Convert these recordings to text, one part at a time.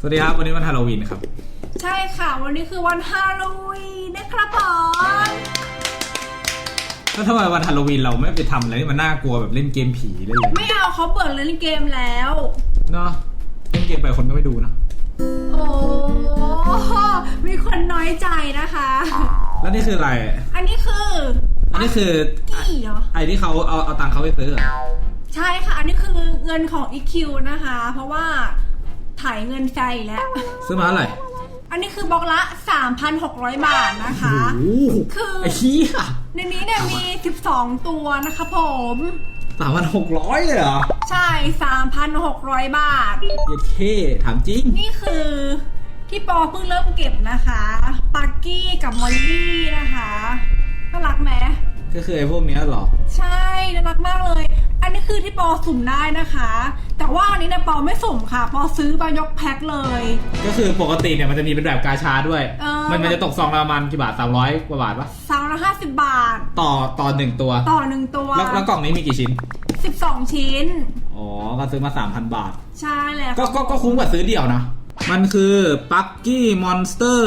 สวัสดีครับ วันนี้วันฮาโลวีนครับ ใช่ค่ะ วันนี้คือวันฮาโลวีนนะครับผมแล้วทำไมวันฮาโลวีนเราไม่ไปทำอะไรที่มันน่ากลัวแบบเล่นเกมผีเลยไม่เอาเขาเปิดเล่นเกมแล้ว เนาะเล่นเกมไปคนก็ไม่ดูนะ โอ้มีคนน้อยใจนะคะ แล้วนี่คืออะไร อันนี้คืออันนี้คือกี่เหรอ ไอ้ที่เขาเอาเอาตังค์เขาไปซื้อเหรอใช่ค่ะ อันนี้คือเงินของ EQ นะคะ เพราะว่า ถ่ายเงินใจแล้ว ซื้อมาเท่าไหร่อันนี้คือบล็อกละ 3,600 บาทนะคะ โอ้โหคือไอ้เหี้ยในนี้เนี่ยมี 12 ตัวนะคะผม สามพันหกร้อยเลยเหรอใช่ 3,600 บาทเหี้ยเท่ถามจริง นี่คือที่ปอเพิ่งเริ่มเก็บนะคะปากกี้กับมอลลี่นะคะน่ารักไหมก็คือไอ้พวกเนี้ยเหรอ ใช่น่ารักมากเลย อันนี้คือที่ปอสุ่มได้นะคะ แต่ว่าอันนี้เนี่ยปอไม่สุ่มค่ะ ปอซื้อมายกแพ็คเลย ก็คือปกติเนี่ยมันจะมีเป็นแบบกาชาด้วย เออ มันมันจะตกซองละประมาณกี่บาทสามร้อยกว่าบาทปะสามร้อยห้าสิบบาท ต่อต่อหนึ่งตัว ต่อหนึ่งตัวแล้วแล้วกล่องนี้มีกี่ชิ้น สิบสองชิ้น อ๋อ ก็ซื้อมาสามพันบาท ใช่แล้วก็ก็ก็คุ้มกว่าซื้อเดี่ยวนะ มันคือ Bucky Monster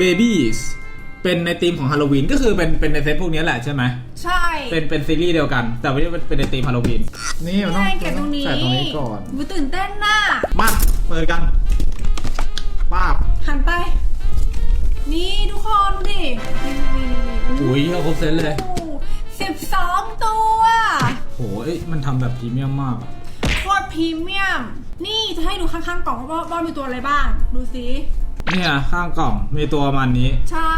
Babies เป็นในธีมของฮาโลวีนก็คือเป็นเป็นในเซตพวกนี้แหละใช่ไหมใช่ เป็นเป็นซีรีส์เดียวกัน แต่ว่าเป็นเป็นในธีมฮาโลวีนนี่มันต้องง่ายเก็บตรงนี้ใส่ตรงนี้ก่อนอุ๊ยตื่นเต้นน่ะมาเปิดกันป้าบหันไป นี่ทุกคนดูดินี่นี่นี่นี่อุ้ยเอาครบเซตเลย สิบสองตัว โหเอ้ยมันทำแบบพรีเมียมมากอะโคตรพรีเมียม นี่จะให้ดูข้างๆกล่องว่าว่ามีตัวอะไรบ้าง ดูสิ เนี่ยข้างกล่องมีตัวประมันนี้ ใช่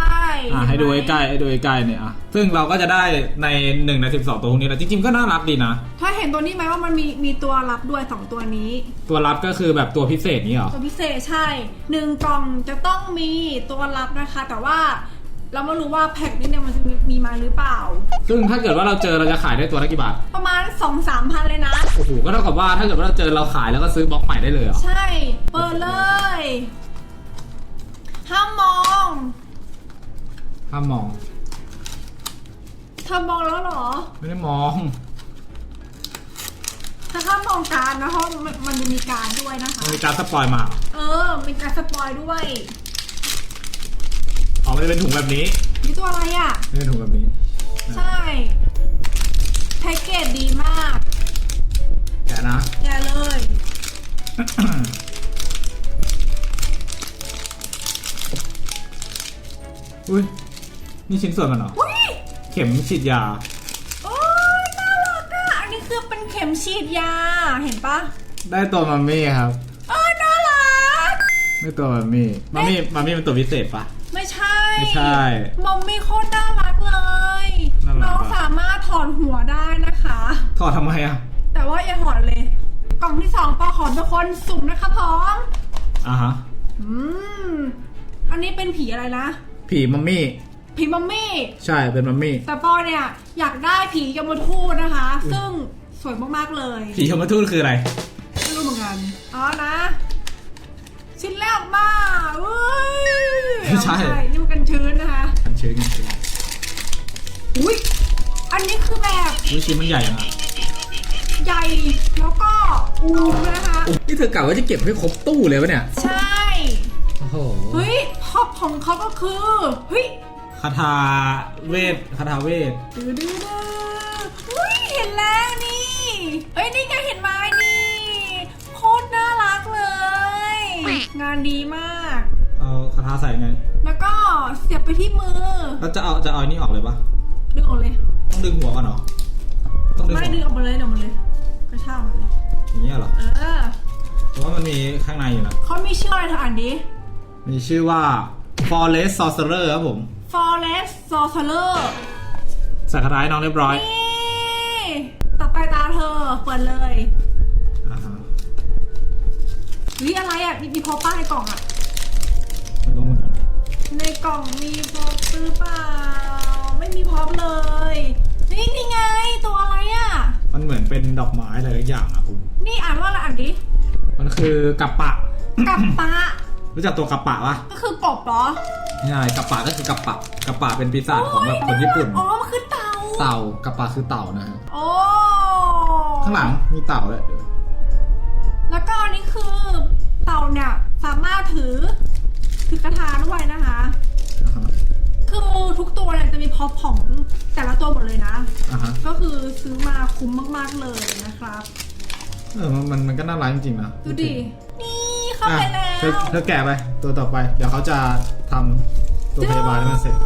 อะให้ดูเนไมใกล้ๆให้ดูใกล้ๆเนี่ยอะซึ่งเราก็จะได้ใน1ใน12ตัวพวกนี้แหละจริงๆก็น่ารักดีนะ ถ้าเห็นตัวนี้ไหมว่ามันมีมีตัวรับด้วยสองตัวนี้ ตัวรับก็คือแบบตัวพิเศษนี้เหรอตัวพิเศษใช่หนึ่งกล่องจะต้องมีตัวรับนะคะ แต่ว่าเราไม่รู้ว่าแพ็คนี้เนี่ยมันจะมีมีมาหรือเปล่า ซึ่งถ้าเกิดว่าเราเจอเราจะขายได้ตัวละกี่บาท ประมาณสองสามพันเลยนะ โอ้โห ก็เท่ากับว่าถ้าเกิดว่าเราเจอเราขายแล้วก็ซื้อบล็อกใหม่ได้เลยเหรอ ใช่ เปิดเลย ห้ามมอง ห้ามมอง เธอมองแล้วเหรอ ไม่ได้มองถ้าห้ามมองการนะเพราะมันมันจะมีการด้วยนะคะ มันมีการสปอยล์มาเออ มีการสปอยด้วย อ๋อมันจะเป็นถุงแบบนี้นี่ตัวอะไรอะ ไม่เป็นถุงแบบนี้ใช่ แพ็กเกจดีมาก แกะนะ แกเลย อุ้ยนี่ชิ้นส่วนมันเหรอ อุ้ยเข็มฉีดยา โอ้ยน่ารักอะ อันนี้คือเป็นเข็มฉีดยา เห็นปะได้ตัวมัมมี่ครับ เออน่ารัก ไม่ตัวมัมมี่ มัมมี่ มัมมี่เป็นตัวพิเศษปะ ไม่ใช่ ไม่ใช่มอมมี่โคตรน่ารักเลยน่ารักน้องอะสามารถถอนหัวได้นะคะ ถอดทำไมอะ แต่ว่าอย่าถอนเลย กล่องที่สองปอขอเป็นคนสุ่มนะคะพร้อม อะฮะ อืม อันนี้เป็นผีอะไรนะ ผีมัมมี่ ผีมัมมี่ใช่เป็นมัมมี่ แต่ปอเนี่ยอยากได้ผียมทูตนะคะ ซึ่งสวยมากๆเลยผียมทูตคืออะไรไม่รู้เหมือนกันอ๋อนะชิ้นแรกมาเว้ยไม่ใช่เอานี่มันกันชื้นนะคะอันเชิญกันสิอุ้ยอันนี้คือแบบอุ๊ยชิ้นมันใหญ่ยังไงใหญ่แล้วก็อูมนะคะนี่เธอกะว่าจะเก็บให้ครบตู้เลยวะเนี่ย ใช่โอ้โหเฮ้ย ท็อปของเขาก็คือเฮ้ยคาถาเวทคาถาเวทดื้อดื้อดื้ออุ้ยเห็นแล้วนี่เอ้ยนี่ไงเห็นไหมนี่โคตรน่ารักเลย งานดีมาก เอาคาถาใส่ไง แล้วก็เสียบไปที่มือแล้วจะเอาจะเอาอันนี้ออกเลยปะดึงออกเลยต้องดึงหัวก่อนเหรอต้องดึงไม่หัวดึงออกมาเลยเดี๋ยวมันเลยกระชากมาเลยอย่างเงี้ยเหรอเออเพราะว่ามันมีข้างในอยู่นะเขามีชื่ออะไรเธออ่านดิ มีชื่อว่า Forest Sorcerer ครับผม Forest Sorcerer ใส่คาถาให้น้องเรียบร้อย นี่ ต่อไปตาเธอ เปิดเลยอ่าฮะวิอะไรอะ มีมีพอป้าในกล่องอะ ไม่รู้เหมือนกันในกล่องมีพร็อพหรือเปล่า ไม่มีพร็อพเลย นี่นี่ไง ตัวอะไรอะ มันเหมือนเป็นดอกไม้อะไรทุกอย่างอะคุณ นี่อ่านว่าอะไรอ่านดิ มันคือกัปปะ กับปะ รู้จักตัวกัปปะปะก็คือกบเหรอใช่กัปปะก็คือกัปปะกัปปะเป็นปีศาจของแบบคนญี่ปุ่น อ๋อมันคือเต่าเต่ากัปปะคือเต่านะฮะโอ้ข้างหลังมีเต่าเลยแล้วก็อันนี้คือเต่าเนี่ยสามารถถือถือกระทาด้วยนะคะ คือทุกตัวเนี่ยจะมีพอผของแต่ละตัวหมดเลยนะ ก็คือซื้อมาคุ้มมาก ๆเลยนะครับ เออมันมันก็น่ารักจริงๆนะ ดูดิ อะไปแล้เธอวเธอแกะไปตัวต่อไป เดี๋ยวเขาจะทำตัวพยาบาลให้มันเสร็จ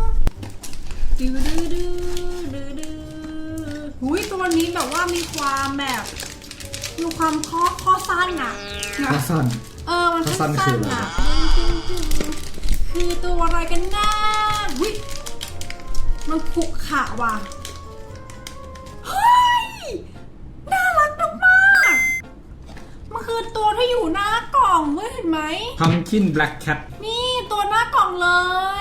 ดูดูดูดูดูหุยตัวนี้แบบว่ามีความแบบมีความข้อข้อสั้นอะนะก็สั้น เออมันข้อสั้สั้นนคืออะไรๆอะคือตัวอะไรกันนะหุยมันขรุขระว่ะ พัมกินแบล็กแคทนี่ตัวหน้ากล่องเล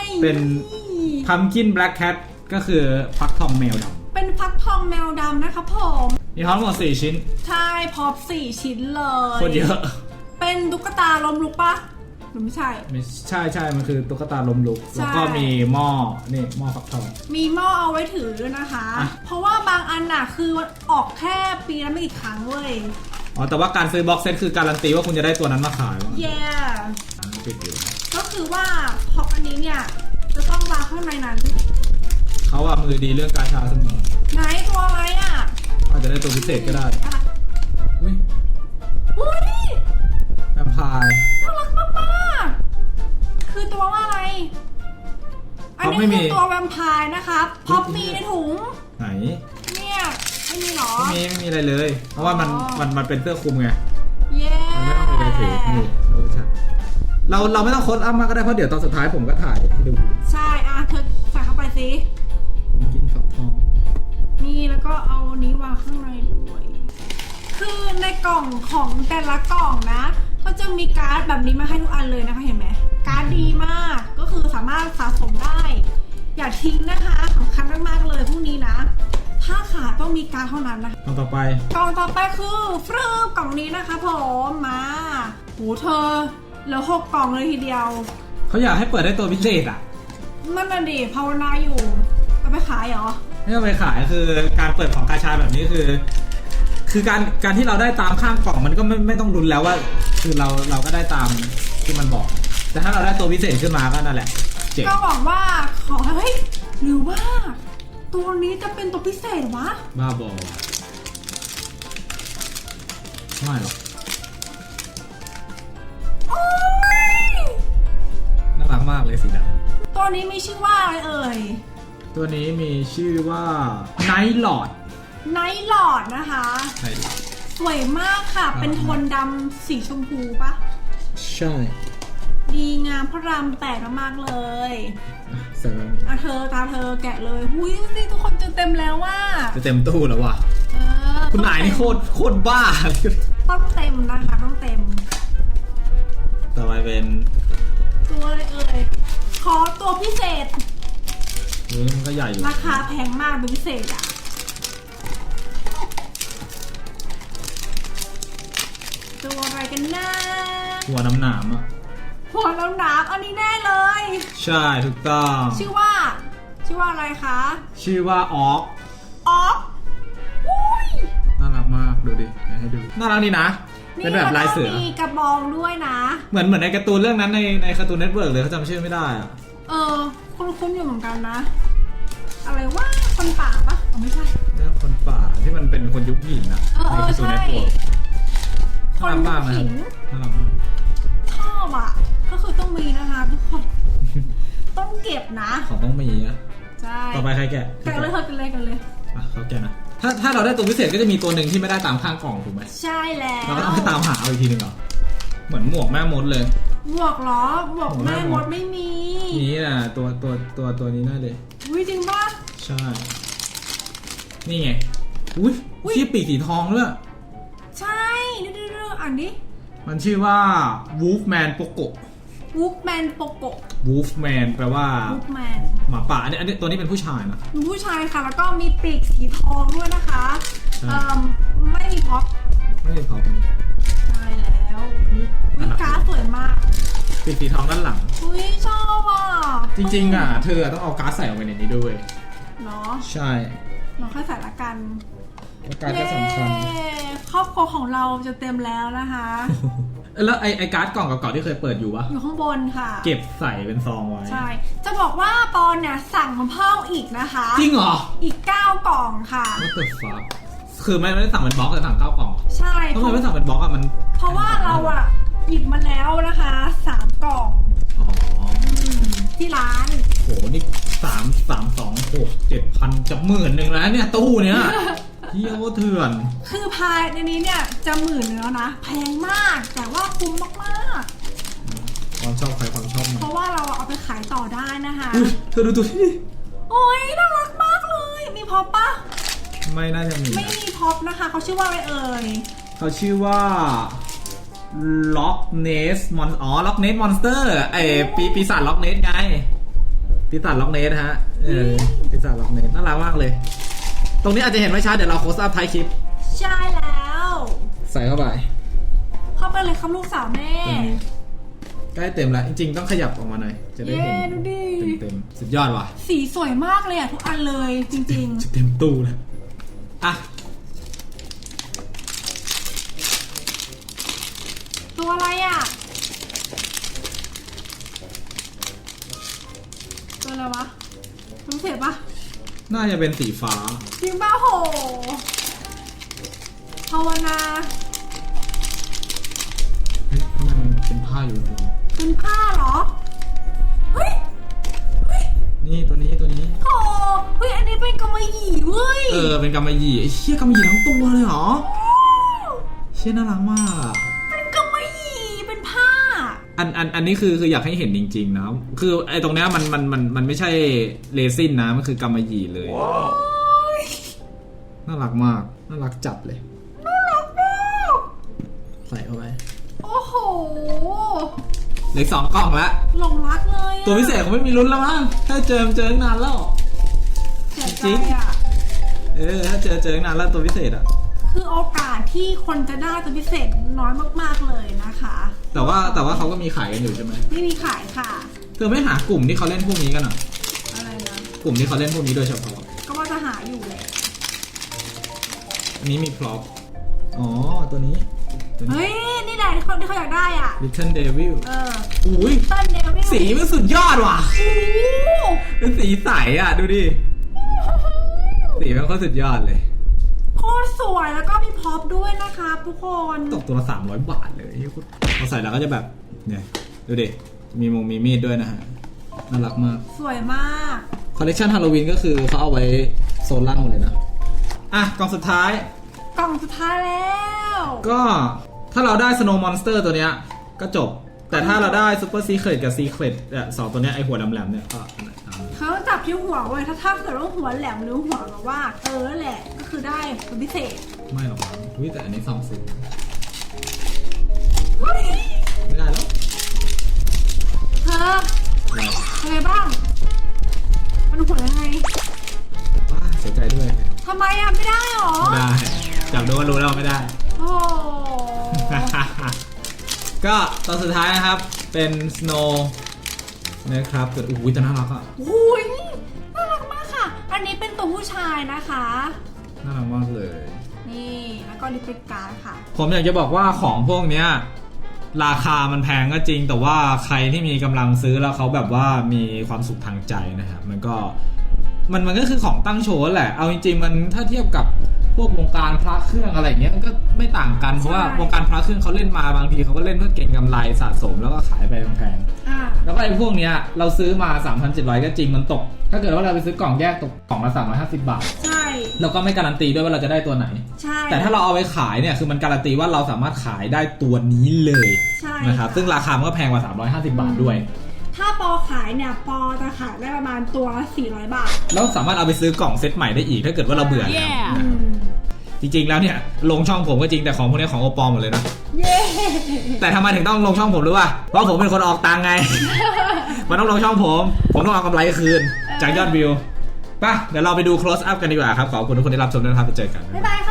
ย เป็นนี่พัมกินแบล็กแคทก็คือฟักทองแมวดเป็นฟักทองแมวดำนะคะผมำมีทั้งหมดสี่ชิ้น ใช่พอปสี่ชิ้นเลยโคตรเยอะ เป็นตุ๊กตาล้มลุกปะหรือไม่ใช่ไม่ใช่ใช่มันคือตุ๊กตาลมลุกใช่แล้วก็มีหม้อนี่หม้อฟักทอง มีหม้อเอาไว้ถือด้วยนะคะอะเพราะว่าบางอันน่ะคือมันออกแค่ปีละไม่กี่ครั้งเว้ย อ๋อแต่ว่าการซื้อบ็อกเซตคือการันตีว่าคุณจะได้ตัวนั้นมาขายแย่อะปิดอยู่ก็คือว่าพอกอันนี้เนี่ยจะต้องวางข้างในนั้นเขาว่ามือดีเรื่องการชาเสมอไหนตัวอะไรอะอาจจะได้ตัวพิเศษก็ได้อะอุ้ยอุ้ยแวมไพร์น่ารักมากๆคือตัวว่าอะไร อันนี้คือตัวแวมไพร์นะครับพอปมีในถุงไหนเนี่ยไม่ มีหรอไม่มีไม่มีอะไรเลย เพราะว่ามันอ๋อมันมันเป็นเสื้อคลุมไงเย้มันไม่ต้องไปเลยถือนี่เราชัดเราเราไม่ต้องโค้ดอัพมากก็ได้เพราะเดี๋ยวตอนสุดท้ายผมก็ถ่ายให้ดูใช่อะเธอใส่เข้าไปสิผมกินฝักทองนี่แล้วก็เอานี้วางข้างในด้วยคือในกล่องของแต่ละกล่องนะ ก็จะมีการ์ดแบบนี้มาให้ทุกอันเลยนะคะเห็นไหมการ์ดดีมากก็คือสามารถสะสมได้ อย่าทิ้งนะคะสำคัญมากๆเลยพวกนี้นะถ้าขาด ต้องมีการ์ดเท่านั้นนะคะตอนต่อไป กล่องต่อไปคือฟรึบกล่องนี้นะคะผมมาโหเธอเหลือหกกล่องเลยทีเดียว เขาอยากให้เปิดได้ตัวพิเศษอะนั่นน่ะดิภาวนาอยู่เอาไปขายเหรอไม่เอาไปขายคือการเปิดของกาชาแบบนี้คือ คือการการที่เราได้ตามข้างกล่องมันก็ไม่ไม่ต้องรุนแล้วว่า คือเราเราก็ได้ตามที่มันบอก แต่ถ้าเราได้ตัวพิเศษขึ้นมาก็นั่นแหละเจ๋งก็หวังว่าขอเฮ้ยหรือว่า ตัวนี้จะเป็นตัวพิเศษวะ บ้าบอไม่หรอกโอ้ย น่ารักมากเลยสีดตัวนี้มีชื่อว่าอะไรเอ่ยำตัวนี้มีชื่อว่าไนท์หลอดไนท์หลอดนะคะ ไนท์หลอด สวยมากค่ะ เป็นโทนดำสีชมพูปะ ใช่ดีงามพระรามแปดมากๆเลย ใส่แบบนี้ อะเธอตาเธอแกะเลยหุยดูสิทุกคนจะเต็มแล้วว่าจะเต็มตู้แล้วว่ะ เออคุณนายนี่โคตรโคตรบ้า ต้องเต็มนะคะต้องเต็ม ต่อไปเป็นตัวอะไรเอ่ยขอตัวพิเศษนี่มันก็ใหญ่อยู่ราคาแพงมากเป็นพิเศษอะตัวอะไรกันนะหัวน้ำหนามอะหัวน้ำหนามอันนี้แน่เลย ใช่ถูกต้อง ชื่อว่า ชื่อว่าอะไรคะชื่อว่าออก ออฟอุ้ยน่ารักมากดูดิเดี๋ยวให้ดู น่ารักดีนะ เป็นแบบลายเสือแล้วก็มีกระบองด้วยนะ เหมือนเหมือนในการ์ตูนเรื่องนั้นในในการ์ตูนเน็ตเวิร์กเลยเขาจำชื่อไม่ได้อะเออ คุ้นๆอยู่เหมือนกันนะ อะไรว่าคนป่าปะอ๋อไม่ใช่ เรื่องคนป่าที่มันเป็นคนยุคหินอะเออเออในการ์ตูนใช่ เน็ตเวิร์กน่ารักมากคนนะยุคหินน่ารักมากชอบอะ ก็คือต้องมีนะคะทุกคน ต้องเก็บนะ ของต้องมีอะ ใช่ต่อไปใครแกะแกะเลยเถอะกันเลยกันเลยอะเขาแกะนะ ถ้าถ้าเราได้ตัวพิเศษก็จะมีตัวหนึ่งที่ไม่ได้ตามข้างกล่องถูกไหมใช่แล้วเราก็ต้องไปตามหาเอาอีกทีหนึ่งเหรอ เหมือนหมวกแม่มดเลยหมวกเหรอหมวกแม่มดไม่มีนี่น่ะตัวตัวตัวตัวนี้น่าเลยอุ้ยจริงปะใช่ นี่ไง อุ้ยอุ๊ยชื่อปีกสีทองด้วยใช่ดูดูดูอ่านดิมันชื่อว่า Wolfman Poco วูฟแมนโปโก Wolfman แปลว่า วูฟแมนหมาป่าอันนี้อันนี้ตัวนี้เป็นผู้ชายนะเป็นผู้ชายค่ะ แล้วก็มีปีกสีทองด้วยนะคะใช่ เอ่อไม่มีพ็อปไม่ได้เขาใช่แล้ววิการ์ดสวยมากปีกสีทองด้านหลัง อุ้ยชอบอะจริงๆอะเธอต้องเอาการ์ดใส่ออกไปในนี้ด้วย เนาะใช่ เราค่อยใส่ละกัน แล้วการ์ดก็สำคัญ เย้ครอบครัวของเราจะเต็มแล้วนะคะ แล้วไอไอการ์ดกล่องเก่าๆที่เคยเปิดอยู่ปะอยู่ข้างบนค่ะ เก็บใส่เป็นซองไว้ ใช่ จะบอกว่าปอนเนี่ยสั่งเพิ่มอีกนะคะ จริงเหรอ อีก 9 กล่องค่ะ What the fuck คือไม่ไม่ได้สั่งเป็นบล็อกแต่สั่งเก้ากล่องใช่ ทำไมไม่สั่งเป็นบล็อกอะมันเพราะว่าเราอะหยิบมาแล้วนะคะสามกล่องอ๋อที่ร้าน โหนี่สามสามสองหกเจ็ดพันจะหมื่นหนึ่งแล้วเนี่ยตู้เนี้ย เที่ยวเถื่อน คือภายในนี้เนี่ยจะหมื่นเนื้อนะแพงมากแต่ว่าคุ้มมากความชอบใครความชอบๆมันเพราะว่าเราเอาไปขายต่อได้นะคะ อุ้ยเธอดูตัวที่โอ้ยน่ารักมากเลย มีพ็อปปะไม่น่าจะมีไม่มีพ็อปนะคะเขาชื่อว่าอะไรเอ่ยเขาชื่อว่า ล็อกเนสมอนอ๋อล็อกเนสมอนสเตอร์ไอปีปีศาจล็อกเนสไงปีศาจล็อกเนสฮะเออปีศาจล็อกเนสน่ารักมากเลย ตรงนี้อาจจะเห็นไม่ชัดเดี๋ยวเราโคสอัพท้ายคลิป ใช่แล้ว ใส่เข้าไป เข้าไปเลยครับลูกสาวแม่ ใกล้เต็มแล้วจริงๆ ต้องขยับออกมาหน่อย จะได้เห็นเย้ดูดิ เต็มๆสุดยอดว่ะสีสวยมากเลยอะทุกอันเลยจริง จะเต็มตู้แล้วอะๆ ตัวอะไรอะตัวอะไรวะรู้เสียปะ น่าจะเป็นสีฟ้า จริงป่ะโหภาวนาเฮ้ยมันเป็นผ้าอยู่ตรงนี้เป็นผ้าเหรอ เฮ้ย เฮ้ยนี่ตัวนี้ตัวนี้โถเฮ้ย อันนี้เป็นกำมะหยี่เว้ยเออ เป็นกำมะหยี่ไอ้เชี่ยกำมะหยี่ทั้งตัวเลยเหรอ เชี่ยน่ารักมากอะเป็นก อันอันอันนี้คือคืออยากให้เห็นจริงๆนะคือไอ้ตรงเนี้ยมันมันมันมันไม่ใช่เรซินนะมันคือกำมะหยี่เลย น่ารักมากน่ารักจัดเลยน่ารักมากใส่เข้าไปโอ้โหเหลืออกสองกล่องละหลงรักเลยอะตัวพิเศษคงไม่มีลุ้นแล้วมั้งถ้าเจอเจอตั้งนานแล้ว เสียจใจริงอะเออถ้าเจอเจอตั้งนานแล้วตัวพิเศษอะคือโอกาสที่คนจะได้ตัวพิเศษน้อยมากๆเลยนะคะ แต่ว่าแต่ว่าเขาก็มีขายกันอยู่ใช่ไหมไม่มีขายค่ะ เธอไม่หากลุ่มที่เขาเล่นพวกนี้กันเหรออะไรนะกลุ่มที่เขาเล่นพวกนี้โดยเฉพาะ ก็ว่าจะหาอยู่แหละอันนี้มีพร็อพอ๋อตัวนี้ตัวนี้ เฮ้ยนี่แหละที่เขาที่เขาอยากได้อะ Little Devil เอออุ้ยต้นเดวิลสีมันสุดยอดว่ะ โอ้โหเป็นสีใสอะ ดูดิ สีมันก็สุดยอดเลย โคตรสวยแล้วก็มีพ็อปด้วยนะคะทุกคน ตกตัวละสามร้อยบาทเลยเฮ้ยคุณ พอใส่แล้วก็จะแบบเนี่ยดูดิมีมงมีมีดด้วยนะฮะน่ารักมากสวยมากคอลเลกชันฮาโลวีนก็คือเขาเอาไว้โซนล่างหมดเลยนะอะกล่องสุดท้าย กล่องสุดท้ายแล้วก็ถ้าเราได้ Snow Monster ตัวเนี้ยก็จบ แต่ถ้าเราได้ Super Secret กับ Secret เนี่ยสองตัวเนี้ยไอหัวแหลมๆเนี่ยก็อันไหนเอาเขาจับที่หัวเว้ยถ้าถ้าเกิดว่าหัวแหลมหรือหัวแบบว่า เออแหละก็คือได้เป็นพิเศษ ไม่หรอกมั้งอุ้ยแต่อันนี้สองศูนย์เฮ้ย ไม่ได้แล้วเธอเป็นไงบ้าง มันหัวยังไงว้าเสียใจด้วย ทำไมอะ ไม่ได้หรอ ไม่ได้ จับดูก็รู้แล้ววาไม่ได้ โอ้ ก็ตอนสุดท้ายนะครับ เป็น Snow นะครับแต่อุ้ยแต่น่ารักอะหุยน่ารักมากค่ะ อันนี้เป็นตัวผู้ชายนะคะ น่ารักมากเลย นี่ แล้วก็ลิปสติกการ์ดค่ะ ผมอยากจะบอกว่าของพวกเนี้ย ราคามันแพงก็จริง แต่ว่าใครที่มีกำลังซื้อแล้วเขาแบบว่ามีความสุขทางใจนะครับมันก็มันมันก็คือของตั้งโชว์แหละ เอาจริงๆมันถ้าเทียบกับพวกวงการพระเครื่องอะไรเงี้ยมันก็ไม่ต่างกันเพราะว่าใช่วงการพระเครื่องเขาเล่นมาบางทีเขาก็เล่นเพื่อเก็งกำไรสะสมแล้วก็ขายไปแพงอ่าๆแล้วก็ไอ้พวกเนี้ยเราซื้อมา 3,700 ก็จริงมันตก ถ้าเกิดว่าเราไปซื้อกล่องแยกตกกล่องละ350 บาท ใช่ เราก็ไม่การันตีด้วยว่าเราจะได้ตัวไหน ใช่ แต่ถ้าเราเอาไปขายเนี่ยคือมันการันตีว่าเราสามารถขายได้ตัวนี้เลยใช่นะครับซึ่งราคามันก็แพงกว่า 350 บาทด้วย ถ้าปอขายเนี่ยปอจะขายได้ประมาณตัวละ400 บาท แล้วสามารถเอาไปซื้อกล่องเซตใหม่ได้อีกถ้าเกิดว่าเราเบื่อแล้วอืม จริงๆแล้วเนี่ยลงช่องผมก็จริงแต่ของพวกนี้ของโอปอลหมดเลยนะ เย้ แต่ทำไมถึงต้องลงช่องผมรู้ป่ะ เพราะผมเป็นคนออกตังค์ไง มันต้องลงช่องผม ผมต้องเอากำไรคืน จากยอดวิวป่ะ เดี๋ยวเราไปดู close up กันดีกว่าครับ ขอบคุณทุกคนที่รับชมด้วยนะครับไปเจอกัน บ๊ายบายค่ะ